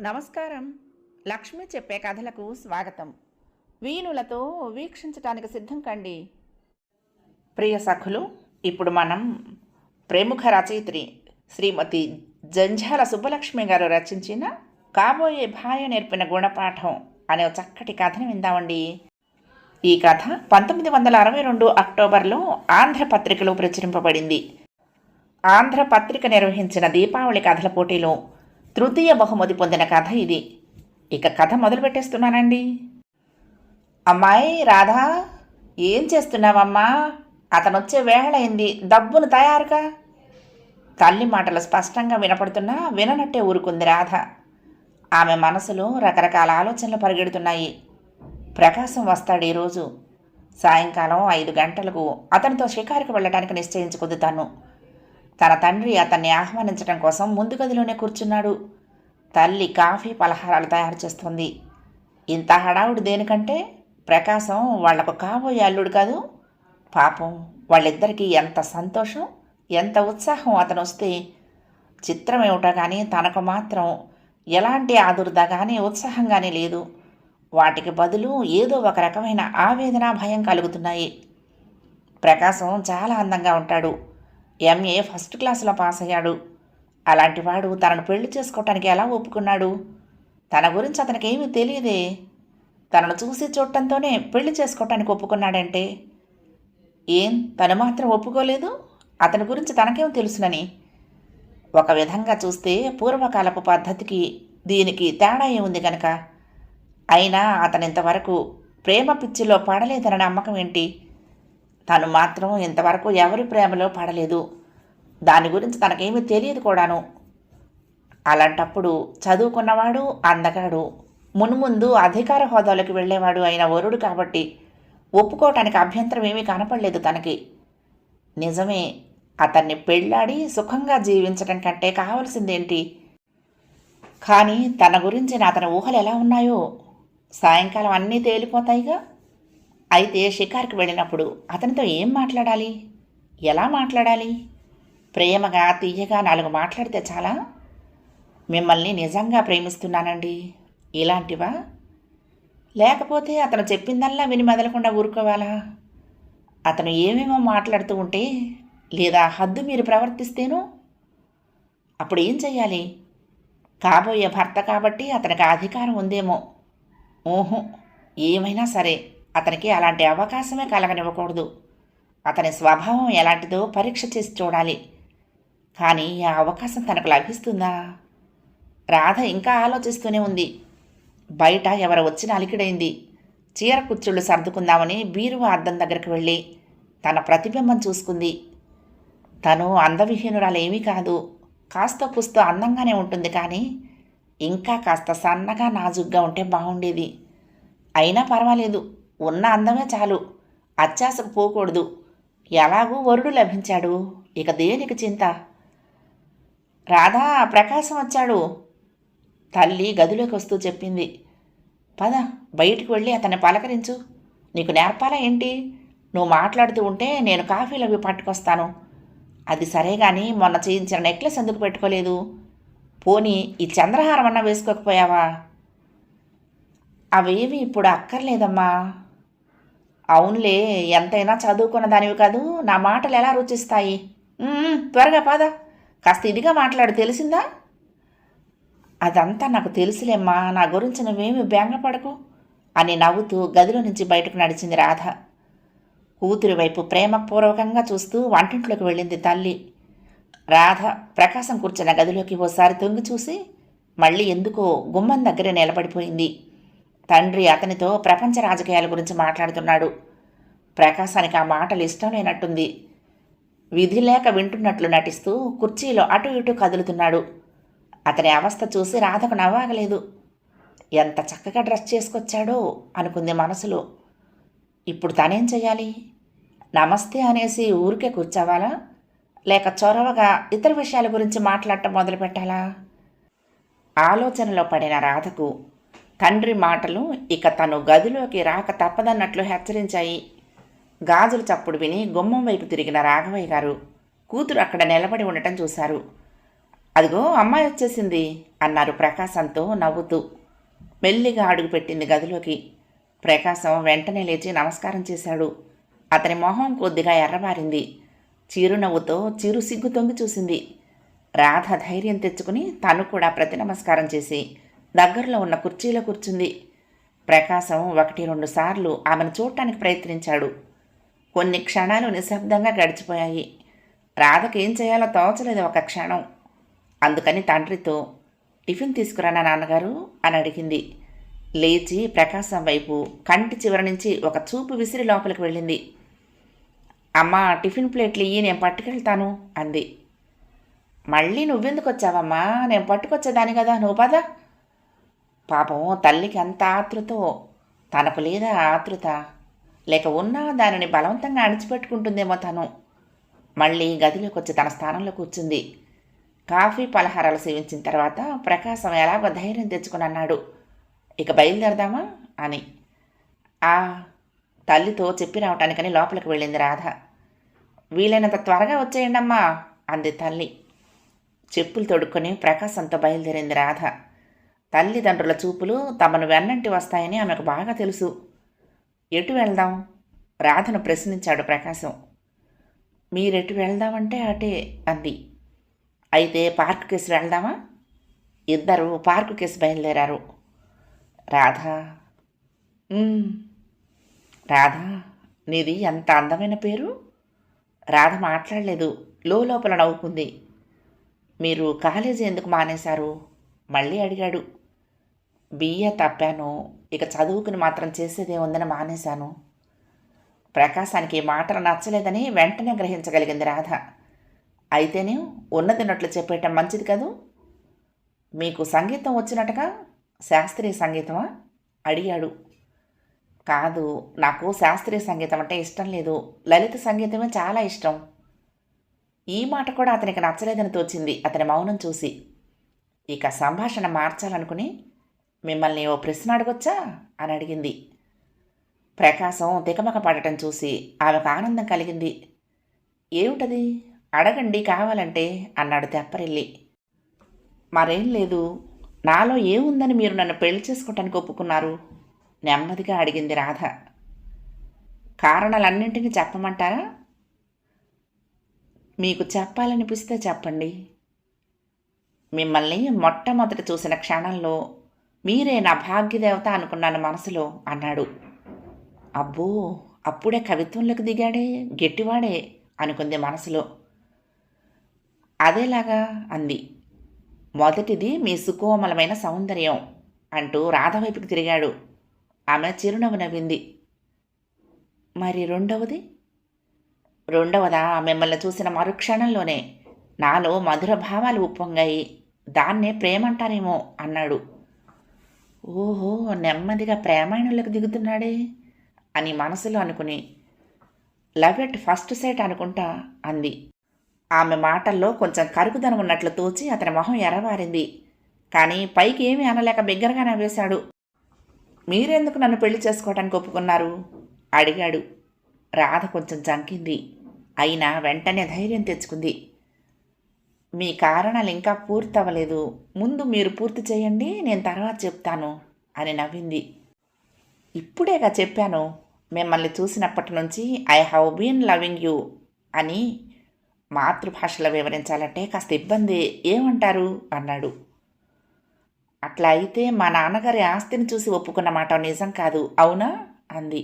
నమస్కారం. లక్ష్మి చెప్పే కథలకు స్వాగతం. వీణులతో వీక్షించటానికి సిద్ధం కండి. ప్రియ సఖులు ఇప్పుడు మనం ప్రముఖ రచయిత్రి శ్రీమతి జంఝాల సుబ్బలక్ష్మి గారు రచించిన కాబోయే భార్య నేర్పిన గుణపాఠం అనే ఒక చక్కటి కథను విందామండి. ఈ కథ పంతొమ్మిది వందల అరవై రెండు అక్టోబర్లో ఆంధ్రపత్రికలో ప్రచురింపబడింది. ఆంధ్రపత్రిక నిర్వహించిన దీపావళి కథల పోటీలో తృతీయ బహుమతి పొందిన కథ ఇది. ఇక కథ మొదలు పెట్టేస్తున్నానండి. అమ్మాయి రాధా ఏం చేస్తున్నావమ్మా? అతను వచ్చే వేళయింది డబ్బును తయారుగా? తల్లి మాటలు స్పష్టంగా వినపడుతున్నా విననట్టే ఊరుకుంది రాధ. ఆమె మనసులో రకరకాల ఆలోచనలు పరిగెడుతున్నాయి. ప్రకాశం వస్తాడు ఈరోజు. సాయంకాలం ఐదు గంటలకు అతనితో షికారుకు వెళ్ళడానికి నిశ్చయించుకుంది తను. తన తండ్రి అతన్ని ఆహ్వానించడం కోసం ముందు గదిలోనే కూర్చున్నాడు. తల్లి కాఫీ పలహారాలు తయారు చేస్తుంది. ఇంత హడావుడు దేనికంటే? ప్రకాశం వాళ్ళకు కాబోయే అల్లుడు కాదు. పాపం వాళ్ళిద్దరికీ ఎంత సంతోషం ఎంత ఉత్సాహం అతను వస్తే. చిత్రం ఏమిటో కానీ తనకు మాత్రం ఎలాంటి ఆదుర్ద కానీ ఉత్సాహం కానీ లేదు. వాటికి బదులు ఏదో ఒక రకమైన ఆవేదన భయం కలుగుతున్నాయి. ప్రకాశం చాలా అందంగా ఉంటాడు. ఎంఏ ఫస్ట్ క్లాసులో పాస్ అయ్యాడు. అలాంటి వాడు తనను పెళ్ళి చేసుకోవటానికి ఎలా ఒప్పుకున్నాడు? తన గురించి అతనికి తెలియదే. తనను చూసి చూడటంతోనే పెళ్ళి చేసుకోవటానికి ఒప్పుకున్నాడంటే? ఏం తను మాత్రం ఒప్పుకోలేదు? అతని గురించి తనకేం తెలుసునని? ఒక విధంగా చూస్తే పూర్వకాలపు పద్ధతికి దీనికి తేడా ఏముంది కనుక అయినా అతనింతవరకు ప్రేమ పిచ్చిలో పడలేదన్న నమ్మకం ఏంటి? తను మాత్రం ఇంతవరకు ఎవరి ప్రేమలో పడలేదు. దాని గురించి తనకేమీ తెలియదు కూడాను. అలాంటప్పుడు చదువుకున్నవాడు అందగాడు. మున్ముందు అధికార హోదాలోకి వెళ్ళేవాడు అయిన వరుడు కాబట్టి ఒప్పుకోవటానికి అభ్యంతరం ఏమీ కనపడలేదు తనకి. నిజమే అతన్ని పెళ్ళాడి సుఖంగా జీవించడం కంటే కావలసిందేంటి? కానీ తన గురించిన అతని ఊహలు ఎలా ఉన్నాయో? సాయంకాలం అన్నీ తేలిపోతాయిగా? అయితే షికార్కి వెళ్ళినప్పుడు అతనితో ఏం మాట్లాడాలి? ఎలా మాట్లాడాలి? ప్రేమగా తీయగా నాలుగు మాట్లాడితే చాలా? మిమ్మల్ని నిజంగా ప్రేమిస్తున్నానండి. ఇలాంటివా? లేకపోతే అతను చెప్పిందల్లా విని మెదలకుండా ఊరుకోవాలా? అతను ఏమేమో మాట్లాడుతూ ఉంటే లేదా హద్దు మీరు ప్రవర్తిస్తేనో? అప్పుడు ఏం చెయ్యాలి? కాబోయే భర్త కాబట్టి అతనికి అధికారం ఉందేమో? ఓహో ఏమైనా సరే. అతనికి అలాంటి అవకాశమే కలగనివ్వకూడదు. అతని స్వభావం ఎలాంటిదో పరీక్ష చేసి చూడాలి. కానీ ఆ అవకాశం తనకు లభిస్తుందా? రాధ ఇంకా ఆలోచిస్తూనే ఉంది. బయట ఎవరు వచ్చిన అలికిడైంది చీర కుచ్చుళ్ళు సర్దుకుందామని బీరువా అద్దం దగ్గరికి వెళ్ళి తన ప్రతిబింబం చూసుకుంది. తను అందవిహీనురాలేమీ కాదు. కాస్త కుస్తో అందంగానే ఉంటుంది కానీ ఇంకా కాస్త సన్నగా నాజుగ్గా ఉంటే బాగుండేది. అయినా పర్వాలేదు. ఉన్న అందమే చాలు. అత్యాసకు పోకూడదు. ఎలాగూ వరుడు లభించాడు. ఇక దేనికి చింత? రాధా ప్రకాశం వచ్చాడు. తల్లి గదిలోకి వస్తూ చెప్పింది. పద బయటికి వెళ్ళి అతన్ని పలకరించు. నీకు నేర్పాలా ఏంటి? నువ్వు మాట్లాడుతూ ఉంటే నేను కాఫీలు అవి పట్టుకొస్తాను. అది సరే కానీ మొన్న చేయించిన నెక్లెస్ ఎందుకు పెట్టుకోలేదు? పోనీ ఈ చంద్రహారం అన్నా వేసుకోకపోయావా? అవేవి ఇప్పుడు అక్కర్లేదమ్మా. అవునులే ఎంతైనా చదువుకున్న దానివి కాదు నా మాటలు ఎలా రుచిస్తాయి? త్వరగా పద. కాస్త ఇదిగా మాట్లాడు తెలిసిందా? అదంతా నాకు తెలుసులేమ్మా నా గురించి నువ్వేమి బెంగపడకు అని నవ్వుతూ గదిలో నుంచి బయటకు నడిచింది రాధ. కూతురి వైపు ప్రేమపూర్వకంగా చూస్తూ వంటింట్లోకి వెళ్ళింది తల్లి. రాధ ప్రకాశం కూర్చున్న గదిలోకి ఓసారి తొంగి చూసి మళ్ళీ ఎందుకో గుమ్మం దగ్గరే నిలబడిపోయింది. తండ్రి అతనితో ప్రపంచ రాజకీయాల గురించి మాట్లాడుతున్నాడు. ప్రకాశానికి ఆ మాటలు ఇష్టం లేనట్టుంది. విధి లేక వింటున్నట్లు నటిస్తూ కుర్చీలో అటు ఇటు కదులుతున్నాడు. అతని అవస్థ చూసి రాధకు నవ్వాగలేదు. ఎంత చక్కగా డ్రెస్ చేసుకొచ్చాడో అనుకుంది మనసులో. ఇప్పుడు తనేం చేయాలి నమస్తే అనేసి ఊరికే కూర్చోవాలా? లేక చొరవగా ఇతర విషయాల గురించి మాట్లాడటం మొదలుపెట్టాలా? ఆలోచనలో పడిన రాధకు తండ్రి మాటలు ఇక తను గదిలోకి రాక తప్పదన్నట్లు హెచ్చరించాయి. గాజులు చప్పుడు విని గుమ్మం వైపు తిరిగిన రాఘవయ్య గారు కూతురు అక్కడ నిలబడి ఉండటం చూశారు. అదిగో అమ్మాయి వచ్చేసింది అన్నారు ప్రకాశంతో నవ్వుతూ మెల్లిగా అడుగుపెట్టింది గదిలోకి. ప్రకాశం వెంటనే లేచి నమస్కారం చేశాడు. అతని మొహం కొద్దిగా ఎర్రబారింది. చిరునవ్వుతో చిరు సిగ్గు తొంగి చూసింది. రాధ ధైర్యం తెచ్చుకుని తను కూడా ప్రతి నమస్కారం చేసి దగ్గరలో ఉన్న కుర్చీలో కూర్చుంది. ప్రకాశం ఒకటి రెండు సార్లు ఆమెను చూడటానికి ప్రయత్నించాడు. కొన్ని క్షణాలు నిశ్శబ్దంగా గడిచిపోయాయి. రాధకేం ఏం చేయాలో తోచలేదు ఒక క్షణం. అందుకని తండ్రితో టిఫిన్ తీసుకురానా నాన్నగారు? అని అడిగింది. లేచి ప్రకాశం వైపు కంటి చివరి నుంచి ఒక చూపు విసిరి లోపలికి వెళ్ళింది. అమ్మ టిఫిన్ ప్లేట్లు ఇయ్యి నేను పట్టుకెళ్తాను అంది. మళ్ళీ నువ్వెందుకు వచ్చావమ్మా? నేను పట్టుకొచ్చేదాని కదా నువ్వు పద. పాపం తల్లికి అంత ఆతృతో తనకు లేదా ఆతృత లేక ఉన్నా దానిని బలవంతంగా అణిచిపెట్టుకుంటుందేమో తను. మళ్ళీ గదిలోకి వచ్చి తన స్థానంలో కూర్చుంది. కాఫీ పలహారాలు సేవించిన తర్వాత ప్రకాశం ఎలాగో ధైర్యం తెచ్చుకుని అన్నాడు. ఇక బయలుదేరదామా? అని. ఆ తల్లితో చెప్పి రావటానికని లోపలికి వెళ్ళింది రాధ. వీలైనంత త్వరగా వచ్చేయండమ్మా అంది తల్లి. చెప్పులు తొడుక్కొని ప్రకాశంతో బయలుదేరింది రాధ. తల్లిదండ్రుల చూపులు తమను వెన్నంటి వస్తాయని ఆమెకు బాగా తెలుసు. ఎటు వెళ్దాం? రాధను ప్రశ్నించాడు ప్రకాశం. మీరెటు వెళ్దామంటే అటే అంది. అయితే పార్కు కేసు వెళ్దామా? ఇద్దరు పార్కు కేసు బయలుదేరారు. రాధా? రాధ రాధా నీది ఎంత అందమైన పేరు? రాధ మాట్లాడలేదు. లోపల నవ్వుకుంది. మీరు కాలేజీ ఎందుకు మానేశారు? మళ్ళీ అడిగాడు. బిఏ తప్పాను. ఇక చదువుకుని మాత్రం చేసేదే ఉందని మానేశాను. ప్రకాశానికి ఈ మాటలు నచ్చలేదని వెంటనే గ్రహించగలిగింది రాధ. అయితేనే ఉన్నదిన్నట్లు చెప్పేయటం మంచిది కదూ? మీకు సంగీతం వచ్చినట్టుగా శాస్త్రీయ సంగీతమా? అడిగాడు. కాదు నాకు శాస్త్రీయ సంగీతం అంటే ఇష్టం లేదు. లలిత సంగీతమే చాలా ఇష్టం. ఈ మాట కూడా అతనికి నచ్చలేదని తోచింది అతని మౌనం చూసి. ఇక సంభాషణ మార్చాలనుకుని మిమ్మల్ని ఓ ప్రశ్న అడగొచ్చా? అని అడిగింది. ప్రకాశం తికమక పడటం చూసి ఆమెకు ఆనందం కలిగింది. ఏమిటది? అడగండి కావాలంటే అన్నాడు తెప్పరిల్లి. మరేం లేదు. నాలో ఏముందని మీరు నన్ను పెళ్ళి చేసుకోవటానికి ఒప్పుకున్నారు? నెమ్మదిగా అడిగింది రాధ. కారణాలన్నింటినీ చెప్పమంటారా? మీకు చెప్పాలనిపిస్తే చెప్పండి. మిమ్మల్ని మొట్టమొదట చూసిన క్షణంలో మీరే నా భాగ్యదేవత అనుకున్నాను మనసులో అన్నాడు. అబ్బో అప్పుడే కవిత్వంలోకి దిగాడే గట్టివాడే అనుకుంది మనసులో. అదేలాగా అంది. మొదటిది మీ సుకోమలమైన సౌందర్యం అంటూ రాధ వైపుకి తిరిగాడు. ఆమె చిరునవ్వు నవ్వింది. మరి రెండవది? రెండవదా? మిమ్మల్ని చూసిన మరుక్షణంలోనే నాలో మధుర భావాలు ఉప్పొంగాయి. దాన్నే ప్రేమంటారేమో అన్నాడు. ఓహో నెమ్మదిగా ప్రేమాయణంలోకి దిగుతున్నాడే అని మనసులో అనుకుని లవ్ ఎట్ ఫస్ట్ సైట్ అనుకుంటా అంది. ఆమె మాటల్లో కొంచెం కరుకుదనం ఉన్నట్లు తోచి అతని మొహం ఎర్రవారింది. కానీ పైకి ఏమీ అనలేక బిగ్గరగా నవ్వేశాడు మీరెందుకు నన్ను పెళ్ళి చేసుకోవడానికి ఒప్పుకున్నారు? అడిగాడు. రాధ కొంచెం జంకింది. అయినా వెంటనే ధైర్యం తెచ్చుకుంది. మీ కారణాలు ఇంకా పూర్తవ్వలేదు. ముందు మీరు పూర్తి చేయండి నేను తర్వాత చెప్తాను. అని నవ్వింది. ఇప్పుడేగా చెప్పాను మిమ్మల్ని చూసినప్పటి నుంచి I have been loving you అని మాతృభాషలో వివరించాలంటే కాస్త ఇబ్బంది. ఏమంటారు? అన్నాడు. అట్లా అయితే మా నాన్నగారి ఆస్తిని చూసి ఒప్పుకున్న మాట నిజం కాదు అవునా? అంది.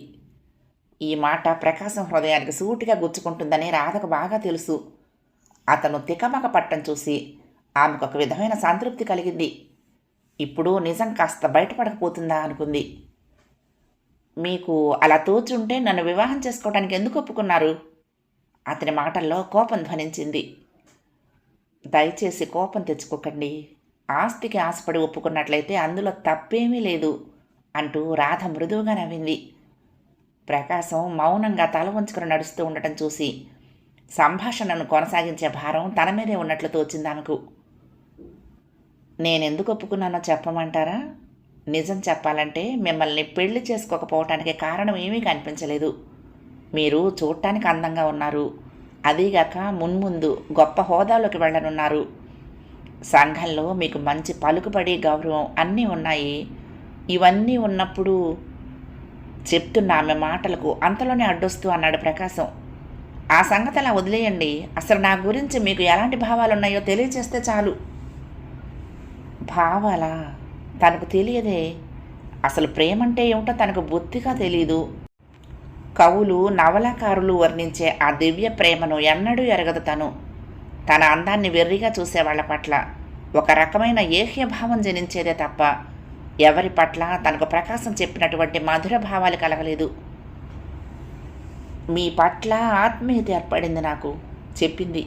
ఈ మాట ప్రకాశం హృదయానికి సూటిగా గుచ్చుకుంటుందని రాధకు బాగా తెలుసు. అతను తికమక పట్టం చూసి ఆమెకు ఒక విధమైన సంతృప్తి కలిగింది. ఇప్పుడు నిజం కాస్త బయటపడకపోతుందా అనుకుంది. మీకు అలా తోచుంటే నన్ను వివాహం చేసుకోవడానికి ఎందుకు ఒప్పుకున్నారు? అతని మాటల్లో కోపం ధ్వనించింది. దయచేసి కోపం తెచ్చుకోకండి. ఆస్తికి ఆశపడి ఒప్పుకున్నట్లయితే అందులో తప్పేమీ లేదు అంటూ రాధ మృదువుగా నవ్వింది. ప్రకాశం మౌనంగా తల వంచుకుని నడుస్తూ ఉండటం చూసి సంభాషణను కొనసాగించే భారం తన మీదే ఉన్నట్లు తోచింది ఆమెకు. నేనెందుకు ఒప్పుకున్నానో చెప్పమంటారా? నిజం చెప్పాలంటే మిమ్మల్ని పెళ్ళి చేసుకోకపోవటానికి కారణం ఏమీ కనిపించలేదు. మీరు చూడటానికి అందంగా ఉన్నారు. అదీగాక మున్ముందు గొప్ప హోదాలోకి వెళ్ళనున్నారు. సంఘంలో మీకు మంచి పలుకుబడి గౌరవం అన్నీ ఉన్నాయి. ఇవన్నీ ఉన్నప్పుడు చెప్తున్న ఆమె మాటలకు అంతలోనే అడ్డొస్తూ అన్నాడు ప్రకాశం. ఆ సంగతి అలా వదిలేయండి. అసలు నా గురించి మీకు ఎలాంటి భావాలు ఉన్నాయో తెలియచేస్తే చాలు. భావాలా? తనకు తెలియదే. అసలు ప్రేమంటే ఏమిటో తనకు బొత్తిగా తెలియదు కవులు నవలాకారులు వర్ణించే ఆ దివ్య ప్రేమను ఎన్నడూ ఎరగదు తను. తన అందాన్ని వెర్రిగా చూసేవాళ్ళ పట్ల ఒక రకమైన ఏహ్యభావం జనించేదే తప్ప ఎవరి పట్ల తనకు ప్రకాశం చెప్పినటువంటి మధుర భావాలు కలగలేదు. మీ పట్ల ఆత్మీయత ఏర్పడింది నాకు చెప్పింది.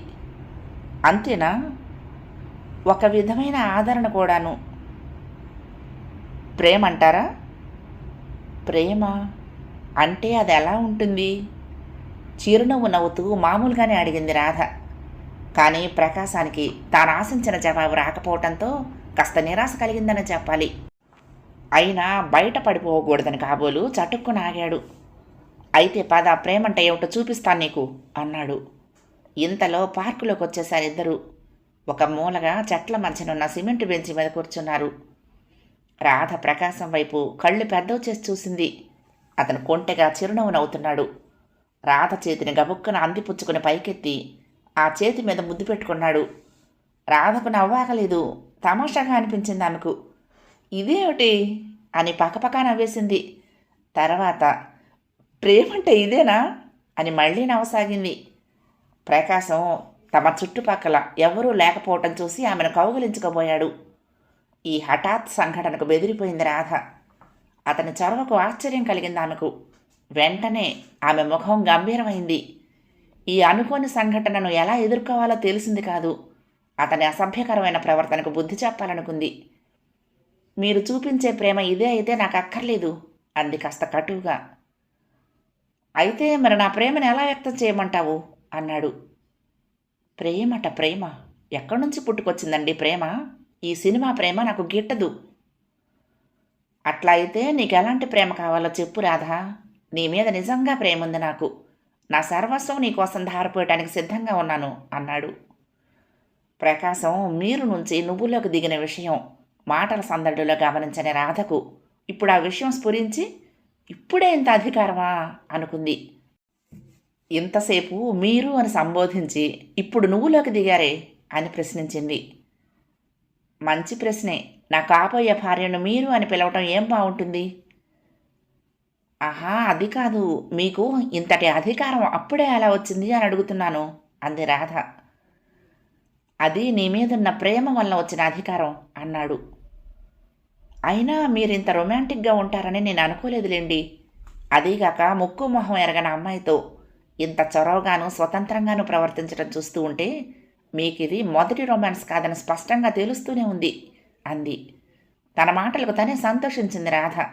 అంతేనా? ఒక విధమైన ఆదరణ కూడాను. ప్రేమ అంటారా ప్రేమ అంటే అది ఎలా ఉంటుంది? చిరునవ్వు నవ్వుతూ మామూలుగానే అడిగింది రాధ. కానీ ప్రకాశానికి తాను ఆశించిన జవాబు రాకపోవటంతో కాస్త నిరాశ కలిగిందని చెప్పాలి. అయినా బయట పడిపోకూడదని కాబోలు చటుక్కున ఆగాడు. అయితే పద ప్రేమంటే ఏమిటో చూపిస్తాను నీకు అన్నాడు. ఇంతలో పార్కులోకి వచ్చేసారు ఇద్దరు. ఒక మూలగా చెట్ల మధ్యనున్న సిమెంట్ బెంచి మీద కూర్చున్నారు. రాధ ప్రకాశం వైపు కళ్ళు పెద్దవి చేసి చూసింది. అతను కొంటెగా చిరునవ్వు నవ్వుతున్నాడు. రాధ చేతిని గబుక్కున అందిపుచ్చుకుని పైకెత్తి ఆ చేతి మీద ముద్దు పెట్టుకున్నాడు. రాధకు నవ్వాగలేదు తమాషాగా అనిపించింది ఆమెకు. ఇదేమిటి? అని పక్కపక్క నవ్వేసింది. తర్వాత ప్రేమంటే ఇదేనా? అని మళ్ళీ నవ్వసాగింది. ప్రకాశం తమ చుట్టుపక్కల ఎవరూ లేకపోవటం చూసి ఆమెను కౌగిలించుకోబోయాడు. ఈ హఠాత్ సంఘటనకు బెదిరిపోయింది రాధ. అతని చొరవకు ఆశ్చర్యం కలిగింది ఆమెకు. వెంటనే ఆమె ముఖం గంభీరమైంది. ఈ అనుకోని సంఘటనను ఎలా ఎదుర్కోవాలో తెలిసింది కాదు. అతని అసభ్యకరమైన ప్రవర్తనకు బుద్ధి చెప్పాలనుకుంది. మీరు చూపించే ప్రేమ ఇదే అయితే నాకు అక్కర్లేదు అంది కాస్త కటువుగా. అయితే మరి నా ప్రేమను ఎలా వ్యక్తం చేయమంటావు? అన్నాడు. ప్రేమట ప్రేమ. ఎక్కడి నుంచి పుట్టుకొచ్చిందండి ప్రేమ? ఈ సినిమా ప్రేమ నాకు గిట్టదు. అట్లా అయితే నీకు ఎలాంటి ప్రేమ కావాలో చెప్పు రాధా. నీ మీద నిజంగా ప్రేమ ఉంది నాకు. నా సర్వస్వం నీకోసం ధారపోయటానికి సిద్ధంగా ఉన్నాను అన్నాడు. ప్రకాశం మీరు నుంచి నువ్వులోకి దిగిన విషయం మాటల సందడిలో గమనించని రాధకు. ఇప్పుడు ఆ విషయం స్ఫురించి ఇప్పుడే ఇంత అధికారమా? అనుకుంది. ఇంతసేపు మీరు అని సంబోధించి ఇప్పుడు నువ్వులోకి దిగారే? అని ప్రశ్నించింది. మంచి ప్రశ్నే. నా కాబోయే భార్యను మీరు అని పిలవటం ఏం బాగుంటుంది ఆహా అది కాదు. మీకు ఇంతటి అధికారం అప్పుడే అలా వచ్చింది అని అడుగుతున్నాను అంది రాధ. అది నీ మీదున్న ప్రేమ వల్ల వచ్చిన అధికారం అన్నాడు. అయినా మీరు ఇంత రొమాంటిక్గా ఉంటారని నేను అనుకోలేదులేండి. అదీగాక ముక్కు మొహం ఎరగని అమ్మాయితో ఇంత చొరవగాను స్వతంత్రంగాను ప్రవర్తించడం చూస్తూ ఉంటే మీకు ఇది మొదటి రొమాన్స్ కాదని స్పష్టంగా తెలుస్తూనే ఉంది అంది. తన మాటలకు తనే సంతోషించింది రాధ.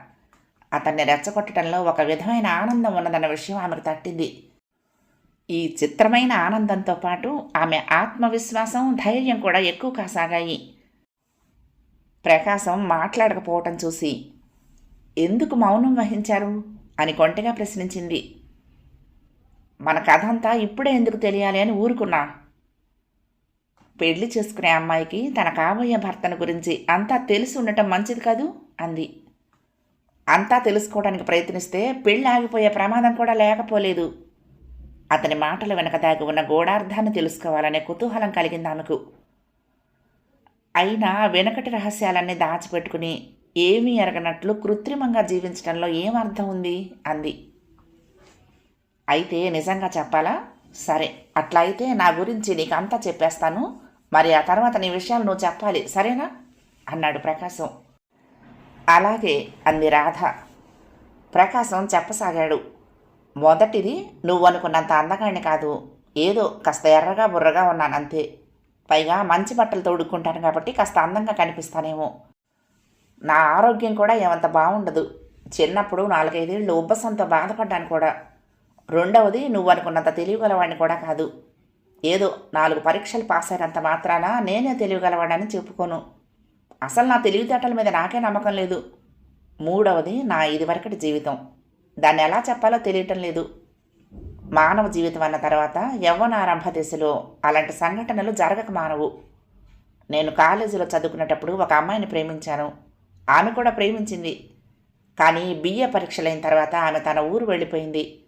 అతన్ని రెచ్చగొట్టడంలో ఒక విధమైన ఆనందం ఉన్నదన్న విషయం ఆమెకు తట్టింది. ఈ చిత్రమైన ఆనందంతో పాటు ఆమె ఆత్మవిశ్వాసం ధైర్యం కూడా ఎక్కువ కాసాగాయి. ప్రకాశం మాట్లాడకపోవటం చూసి ఎందుకు మౌనం వహించారు? అని కొంటగా ప్రశ్నించింది. మన కథ అంతా ఇప్పుడే ఎందుకు తెలియాలి అని ఊరుకున్నా. పెళ్ళి చేసుకునే అమ్మాయికి తన కాబోయే భర్తను గురించి అంతా తెలిసి ఉండటం మంచిది కాదు? అంది. అంతా తెలుసుకోవడానికి ప్రయత్నిస్తే పెళ్ళి ఆగిపోయే ప్రమాదం కూడా లేకపోలేదు. అతని మాటల వెనక దాగి ఉన్న గూఢార్థాన్ని తెలుసుకోవాలనే కుతూహలం కలిగింది ఆమెకు. అయినా వెనకటి రహస్యాలన్నీ దాచిపెట్టుకుని ఏమీ ఎరగనట్లు కృత్రిమంగా జీవించడంలో ఏం అర్థం ఉంది? అంది. అయితే నిజంగా చెప్పాలా? సరే అట్లా అయితే నా గురించి నీకు అంతా చెప్పేస్తాను. మరి ఆ తర్వాత నీ విషయాలు నువ్వు చెప్పాలి సరేనా? అన్నాడు ప్రకాశం. అలాగే అంది రాధ. ప్రకాశం చెప్పసాగాడు. మొదటిది నువ్వు అనుకున్నంత అందగాడిని కాదు. ఏదో కాస్త ఎర్రగా బుర్రగా ఉన్నాను అంతే పైగా మంచి బట్టలు తోడుకుంటాను కాబట్టి కాస్త అందంగా కనిపిస్తానేమో. నా ఆరోగ్యం కూడా ఏమంత బాగుండదు. చిన్నప్పుడు నాలుగైదేళ్ళు ఉబ్బసంతో బాధపడ్డాను కూడా. రెండవది నువ్వు అనుకున్నంత తెలియగలవాడిని కూడా కాదు. ఏదో నాలుగు పరీక్షలు పాస్ అయినంత మాత్రాన నేనే తెలియగలవాడని చెప్పుకోను. అసలు నా తెలివితేటల మీద నాకే నమ్మకం లేదు. మూడవది నా ఇదివరకటి జీవితం. దాన్ని ఎలా చెప్పాలో తెలియటం లేదు. మానవ జీవితం అన్న తర్వాత యవ్వనారంభ దశలో అలాంటి సంఘటనలు జరగక మానవు. నేను కాలేజీలో చదువుకునేటప్పుడు ఒక అమ్మాయిని ప్రేమించాను. ఆమె కూడా ప్రేమించింది. కానీ బిఏ పరీక్షలైన తర్వాత ఆమె తన ఊరు వెళ్ళిపోయింది.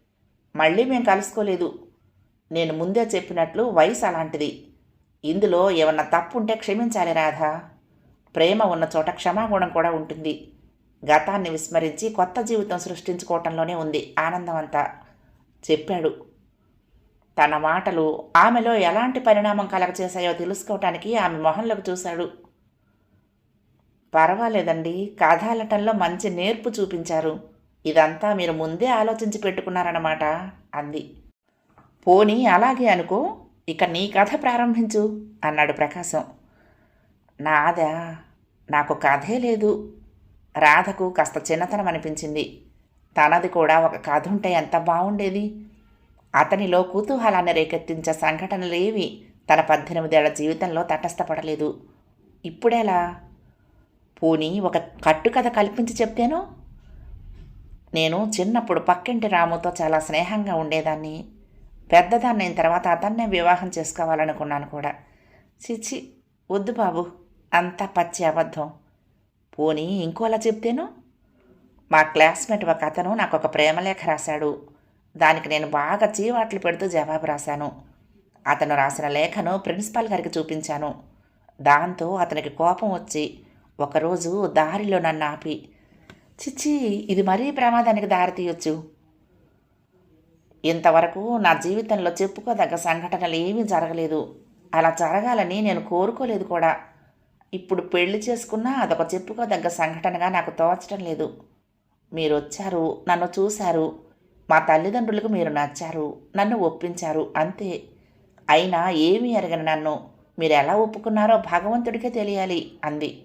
మళ్ళీ మేము కలుసుకోలేదు. నేను ముందే చెప్పినట్లు వయసు అలాంటిది. ఇందులో ఏమన్నా తప్పు ఉంటే క్షమించాలి రాధా. ప్రేమ ఉన్న చోట క్షమాగుణం కూడా ఉంటుంది. గతాన్ని విస్మరించి కొత్త జీవితం సృష్టించుకోవటంలోనే ఉంది ఆనందం అంతా చెప్పాడు. తన మాటలు ఆమెలో ఎలాంటి పరిణామం కలగచేశాయో తెలుసుకోవటానికి ఆమె మొహంలోకి చూశాడు. పర్వాలేదండి కథాలటంలో మంచి నేర్పు చూపించారు. ఇదంతా మీరు ముందే ఆలోచించి పెట్టుకున్నారన్నమాట అంది. పోనీ అలాగే అనుకో ఇక నీ కథ ప్రారంభించు అన్నాడు ప్రకాశం. నాదా నాకు కథే లేదు. రాధకు కాస్త చిన్నతనం అనిపించింది. తనది కూడా ఒక కథ ఉంటే ఎంత బాగుండేది అతనిలో కుతూహలాన్ని రేకెత్తించే సంఘటనలేవి తన పద్దెనిమిదేళ్ళ జీవితంలో తటస్థపడలేదు. ఇప్పుడెలా? పోనీ ఒక కట్టుకథ కల్పించి చెప్తేనో? నేను చిన్నప్పుడు పక్కింటి రాముతో చాలా స్నేహంగా ఉండేదాన్ని. పెద్దదాన్ని అయిన తర్వాత అతన్నే వివాహం చేసుకోవాలనుకున్నాను కూడా. చిచి వద్దు బాబు అంతా పచ్చి అబద్ధం. పోనీ ఇంకోలా చెప్తేను? మా క్లాస్మేట్ ఒక అతను నాకు ఒక ప్రేమలేఖ రాశాడు. దానికి నేను బాగా చీవాట్లు పెడుతూ జవాబు రాశాను. అతను రాసిన లేఖను ప్రిన్సిపాల్ గారికి చూపించాను. దాంతో అతనికి కోపం వచ్చి ఒకరోజు దారిలో నన్ను ఆపి చిచ్చి ఇది మరీ ప్రమాదానికి దారితీయొచ్చు. ఇంతవరకు నా జీవితంలో చెప్పుకోదగ్గ సంఘటనలు ఏమీ జరగలేదు. అలా జరగాలని నేను కోరుకోలేదు కూడా. ఇప్పుడు పెళ్ళి చేసుకున్నా అదొక చెప్పుకోదగ్గ సంఘటనగా నాకు తోచడం లేదు. మీరు వచ్చారు నన్ను చూశారు. మా తల్లిదండ్రులకు మీరు నచ్చారు నన్ను ఒప్పించారు అంతే. అయినా ఏమీ ఎరగని నన్ను. మీరు ఎలా ఒప్పుకున్నారో భగవంతుడికే తెలియాలి అంది.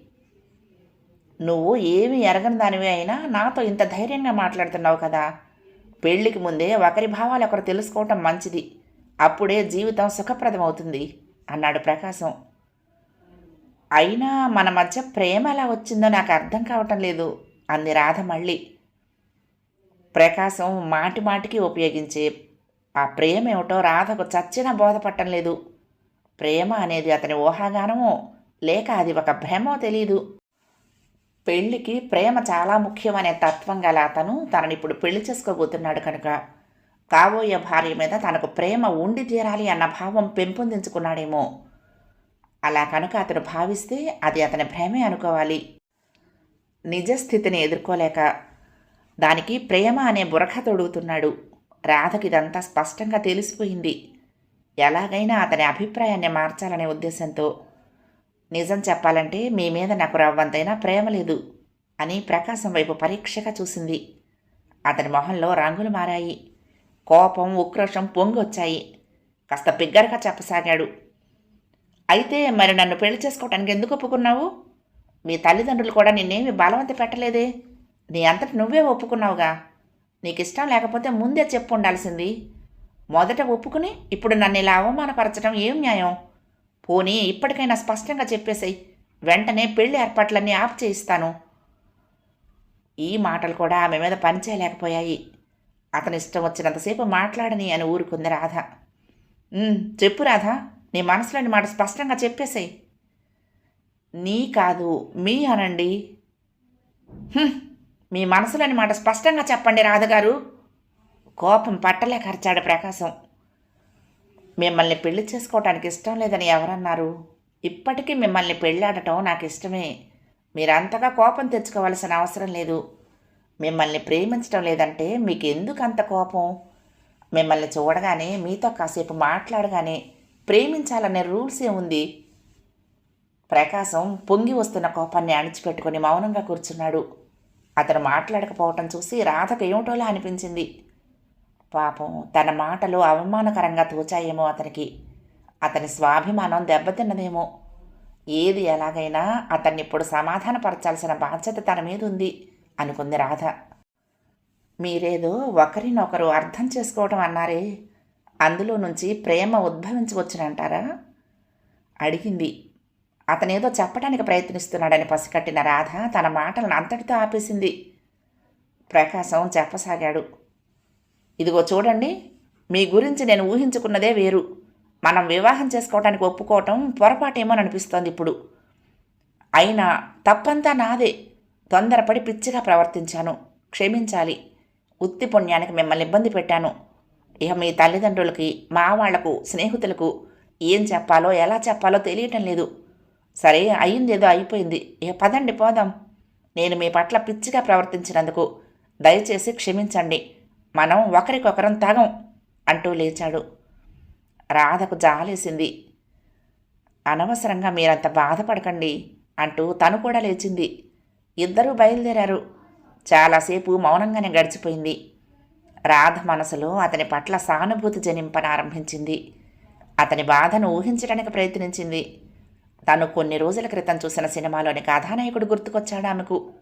నువ్వు ఏమీ ఎరగని దానివి అయినా నాతో ఇంత ధైర్యంగా మాట్లాడుతున్నావు కదా. పెళ్ళికి ముందే ఒకరి భావాలు ఒకరు తెలుసుకోవటం మంచిది. అప్పుడే జీవితం సుఖప్రదమవుతుంది అన్నాడు ప్రకాశం. అయినా మన మధ్య ప్రేమ ఎలా వచ్చిందో నాకు అర్థం కావటం లేదు అంది రాధ మళ్ళీ. ప్రకాశం మాటి మాటికి ఉపయోగించే ఆ ప్రేమ ఏమిటో రాధకు చచ్చిన బోధపట్టం లేదు. ప్రేమ అనేది అతని ఊహాగానమో లేక అది ఒక భ్రమో తెలియదు పెళ్ళికి ప్రేమ చాలా ముఖ్యమనే తత్వం గల అతను తనని ఇప్పుడు పెళ్ళి చేసుకోబోతున్నాడు కనుక కాబోయే భార్య మీద తనకు ప్రేమ ఉండి తీరాలి అన్న భావం పెంపొందించుకున్నాడేమో. అలా కనుక అతను భావిస్తే అది అతని భ్రమే అనుకోవాలి. నిజస్థితిని ఎదుర్కోలేక దానికి ప్రేమ అనే బురఖ తొడుగుతున్నాడు. రాధకి ఇదంతా స్పష్టంగా తెలిసిపోయింది. ఎలాగైనా అతని అభిప్రాయాన్ని మార్చాలనే ఉద్దేశంతో నిజం చెప్పాలంటే మీ మీద నాకు రవ్వంతైనా ప్రేమ లేదు అని ప్రకాశం వైపు పరీక్షగా చూసింది. అతని మొహంలో రంగులు మారాయి. కోపం ఉక్రోషం పొంగొచ్చాయి. కాస్త బిగ్గరగా చెప్పసాగాడు. అయితే మరి నన్ను పెళ్ళి చేసుకోవటానికి ఎందుకు ఒప్పుకున్నావు? మీ తల్లిదండ్రులు కూడా నిన్నేమి బలవంత పెట్టలేదే. నీ అంతటి నువ్వే ఒప్పుకున్నావుగా. నీకు ఇష్టం లేకపోతే ముందే చెప్పు ఉండాల్సింది. మొదట ఒప్పుకుని ఇప్పుడు నన్ను ఇలా అవమానపరచడం ఏం న్యాయం? పోనీ ఇప్పటికైనా స్పష్టంగా చెప్పేసాయి. వెంటనే పెళ్ళి ఏర్పాట్లన్నీ ఆఫ్ చేయిస్తాను ఈ మాటలు కూడా ఆమె మీద పనిచేయలేకపోయాయి. అతని ఇష్టం వచ్చినంతసేపు మాట్లాడని అని ఊరుకుంది రాధ. చెప్పు రాధ. నీ మనసులోని మాట స్పష్టంగా చెప్పేసాయి. నీ కాదు మీ అనండి. మీ మనసులోని మాట స్పష్టంగా చెప్పండి రాధగారు. కోపం పట్టలేక అరిచాడు ప్రకాశం. మిమ్మల్ని పెళ్ళి చేసుకోవటానికి ఇష్టం లేదని ఎవరన్నారు? ఇప్పటికీ మిమ్మల్ని పెళ్ళాడటం నాకు ఇష్టమే మీరంతగా కోపం తెచ్చుకోవాల్సిన అవసరం లేదు. మిమ్మల్ని ప్రేమించడం లేదంటే మీకు ఎందుకు అంత కోపం? మిమ్మల్ని చూడగానే మీతో కాసేపు మాట్లాడగానే ప్రేమించాలనే రూల్స్ ఏముంది? ప్రకాశం పొంగి వస్తున్న కోపాన్ని అణిచిపెట్టుకుని మౌనంగా కూర్చున్నాడు. అతను మాట్లాడకపోవటం చూసి రాధకు ఏమిటోలా అనిపించింది? పాపం తన మాటలు అవమానకరంగా తోచాయేమో అతనికి. అతని స్వాభిమానం దెబ్బతిన్నదేమో. ఏది ఎలాగైనా అతన్ని ఇప్పుడు సమాధానపరచాల్సిన బాధ్యత తన మీద ఉంది అనుకుంది రాధ. మీరేదో ఒకరినొకరు అర్థం చేసుకోవటం అన్నారే. అందులో నుంచి ప్రేమ ఉద్భవించవచ్చునంటారా అడిగింది. అతనేదో చెప్పడానికి ప్రయత్నిస్తున్నాడని పసికట్టిన రాధ తన మాటలను అంతటితో ఆపేసింది. ప్రకాశం చెప్పసాగాడు. ఇదిగో చూడండి మీ గురించి నేను ఊహించుకున్నదే వేరు. మనం వివాహం చేసుకోవటానికి ఒప్పుకోవటం పొరపాటేమో అనిపిస్తోంది ఇప్పుడు. అయినా తప్పంతా నాదే. తొందరపడి పిచ్చిగా ప్రవర్తించాను. క్షమించాలి. ఉత్తి పుణ్యానికి మిమ్మల్ని ఇబ్బంది పెట్టాను. ఇక మీ తల్లిదండ్రులకి మా వాళ్ళకు స్నేహితులకు ఏం చెప్పాలో ఎలా చెప్పాలో తెలియటం లేదు. సరే అయిందేదో అయిపోయింది. ఇక పదండి పోదాం. నేను మీ పట్ల పిచ్చిగా ప్రవర్తించినందుకు దయచేసి క్షమించండి. మనం ఒకరికొకరం తాగం అంటూ లేచాడు. రాధకు జాలేసింది. అనవసరంగా మీరంత బాధపడకండి అంటూ తను కూడా లేచింది. ఇద్దరూ బయలుదేరారు. చాలాసేపు మౌనంగానే గడిచిపోయింది. రాధ మనసులో అతని పట్ల సానుభూతి జనింపనారంభించింది. అతని బాధను ఊహించడానికి ప్రయత్నించింది. తను కొన్ని రోజుల క్రితం చూసిన సినిమాలోని కథానాయకుడు గుర్తుకొచ్చాడు ఆమెకు.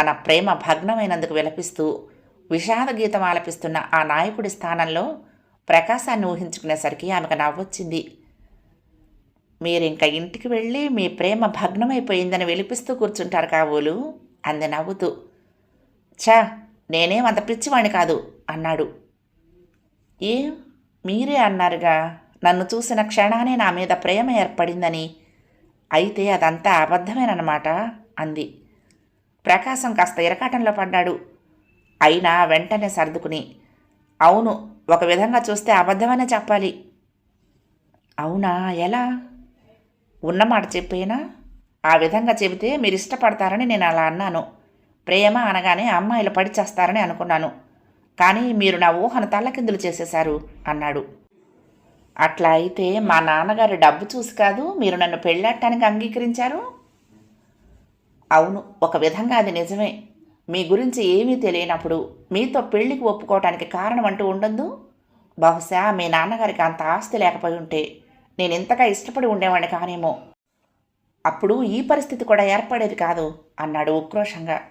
తన ప్రేమ భగ్నమైనందుకు విలపిస్తూ విషాద గీతం ఆలపిస్తున్న ఆ నాయకుడి స్థానంలో ప్రకాశాన్ని ఊహించుకునేసరికి ఆమెకు నవ్వొచ్చింది. మీరింక ఇంటికి వెళ్ళి మీ ప్రేమ భగ్నమైపోయిందని విలిపిస్తూ కూర్చుంటారు కాబోలు అంది నవ్వుతూ. ఛా నేనేం అంత పిచ్చివాణ్ణి కాదు అన్నాడు. ఏం? మీరే అన్నారుగా? నన్ను చూసిన క్షణానే నా మీద ప్రేమ ఏర్పడిందని. అయితే అదంతా అబద్ధమేనమాట అంది. ప్రకాశం కాస్త ఇరకాటంలో పడ్డాడు. అయినా వెంటనే సర్దుకుని అవును ఒక విధంగా చూస్తే అబద్ధమనే చెప్పాలి. అవునా? ఎలా? ఉన్నమాట చెప్పేనా? ఆ విధంగా చెబితే మీరు ఇష్టపడతారని నేను అలా అన్నాను. ప్రేమ అనగానే అమ్మాయిలు పడి చేస్తారని అనుకున్నాను. కానీ మీరు నా ఊహను తల్లకిందులు చేసేశారు అన్నాడు. అట్లా అయితే మా నాన్నగారు డబ్బు చూసి కాదు మీరు నన్ను పెళ్ళాడటానికి అంగీకరించారు? అవును ఒక విధంగా అది నిజమే. మీ గురించి ఏమీ తెలియనప్పుడు మీతో పెళ్ళికి ఒప్పుకోవటానికి కారణం అంటూ ఉండదు బహుశా మీ నాన్నగారికి అంత ఆస్తి లేకపోయి ఉంటే నేను ఇంతగా ఇష్టపడి ఉండేవాడిని కానేమో. అప్పుడు ఈ పరిస్థితి కూడా ఏర్పడేది కాదు అన్నాడు ఉక్రోషంగా.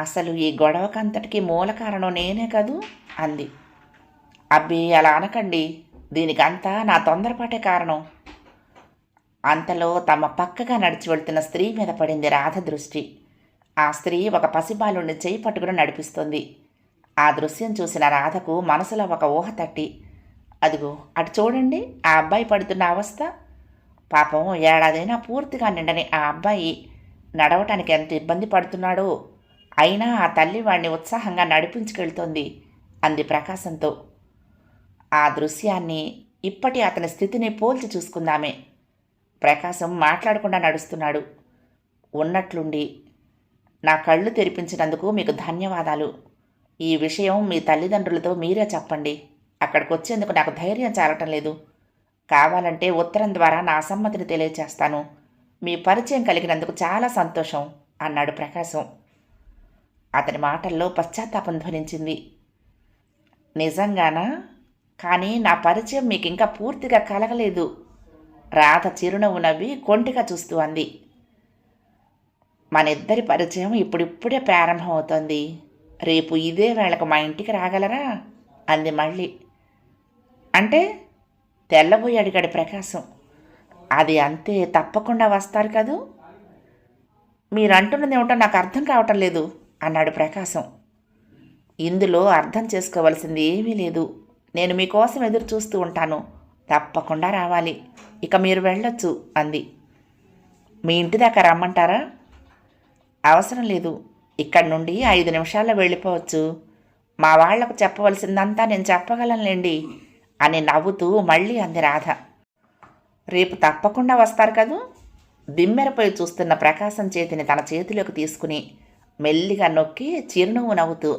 అసలు ఈ గొడవకంతటికి మూల కారణం నేనే కదూ? అంది. అబ్బి అలా అనకండి. దీనికంతా నా తొందరపాటే కారణం. అంతలో తమ పక్కగా నడిచి వెళ్తున్న స్త్రీ మీద పడింది రాధ దృష్టి. ఆ స్త్రీ ఒక పసిబాలుణ్ణి చేయి పట్టుకుని నడిపిస్తుంది. ఆ దృశ్యం చూసిన రాధకు మనసులో ఒక ఊహ తట్టి అదిగో అటు చూడండి ఆ అబ్బాయి పడుతున్న అవస్థ. పాపం ఏడాదైనా పూర్తిగా నిండని ఆ అబ్బాయి నడవటానికి ఎంత ఇబ్బంది పడుతున్నాడో. అయినా ఆ తల్లి వాణ్ణి ఉత్సాహంగా నడిపించుకెళ్తోంది అంది ప్రకాశంతో. ఆ దృశ్యాన్ని ఇప్పటి అతని స్థితిని పోల్చి చూసుకుందామే. ప్రకాశం మాట్లాడకుండా నడుస్తున్నాడు. ఉన్నట్లుండి నా కళ్ళు తెరిపించినందుకు మీకు ధన్యవాదాలు. ఈ విషయం మీ తల్లిదండ్రులతో మీరే చెప్పండి. అక్కడికి వచ్చేందుకు నాకు ధైర్యం చాలటం లేదు. కావాలంటే ఉత్తరం ద్వారా నా అసమ్మతిని తెలియచేస్తాను. మీ పరిచయం కలిగినందుకు చాలా సంతోషం అన్నాడు ప్రకాశం. అతని మాటల్లో పశ్చాత్తాపం ధ్వనించింది. నిజంగానా? కానీ నా పరిచయం మీకు ఇంకా పూర్తిగా కలగలేదు. రాధ చిరునవ్వు నవ్వి కొంటిగా చూస్తూ అంది. మన ఇద్దరి పరిచయం ఇప్పుడిప్పుడే ప్రారంభమవుతోంది. రేపు ఇదే వేళకు మా ఇంటికి రాగలరా? అంది మళ్ళీ. అంటే తెల్లబోయి అడిగాడు ప్రకాశం. అది అంతే తప్పకుండా వస్తారు కదూ? మీరు అంటున్నది ఏమిటో నాకు అర్థం కావటం లేదు అన్నాడు ప్రకాశం. ఇందులో అర్థం చేసుకోవలసింది ఏమీ లేదు. నేను మీకోసం ఎదురు చూస్తూ ఉంటాను. తప్పకుండా రావాలి. ఇక మీరు వెళ్ళొచ్చు అంది. మీ ఇంటి దాకా రమ్మంటారా? అవసరం లేదు. ఇక్కడి నుండి ఐదు నిమిషాల్లో వెళ్ళిపోవచ్చు. మా వాళ్ళకు చెప్పవలసిందంతా నేను చెప్పగలనులేండి అని నవ్వుతూ మళ్ళీ అంది రాధ. రేపు తప్పకుండా వస్తారు కదూ? దిమ్మెరపై చూస్తున్న ప్రకాశం చేతిని తన చేతిలోకి తీసుకుని మెల్లిగా నొక్కి చిరునవ్వు నవ్వుతూ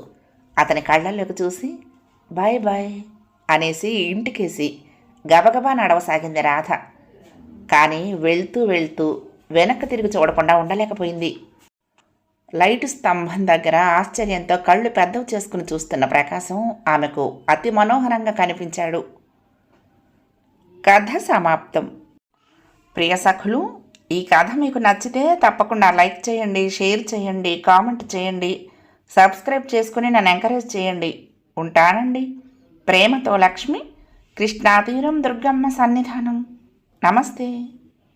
అతని కళ్ళల్లోకి చూసి బాయ్ బాయ్ అనేసి ఇంటికేసి గబగబా నడవసాగింది రాధ. కానీ వెళ్తూ వెళ్తూ వెనక్కి తిరిగి చూడకుండా ఉండలేకపోయింది. లైట్ స్తంభం దగ్గర ఆశ్చర్యంతో కళ్ళు పెద్దవి చేసుకుని చూస్తున్న ప్రకాశం ఆమెకు అతి మనోహరంగా కనిపించాడు. కథ సమాప్తం. ప్రియ సఖులు ఈ కథ మీకు నచ్చితే తప్పకుండా లైక్ చేయండి షేర్ చేయండి కామెంట్ చేయండి సబ్స్క్రైబ్ చేసుకుని నన్ను ఎంకరేజ్ చేయండి. ఉంటానండి. ప్రేమతో లక్ష్మి కృష్ణాతీరం దుర్గమ్మ సన్నిధానం. నమస్తే.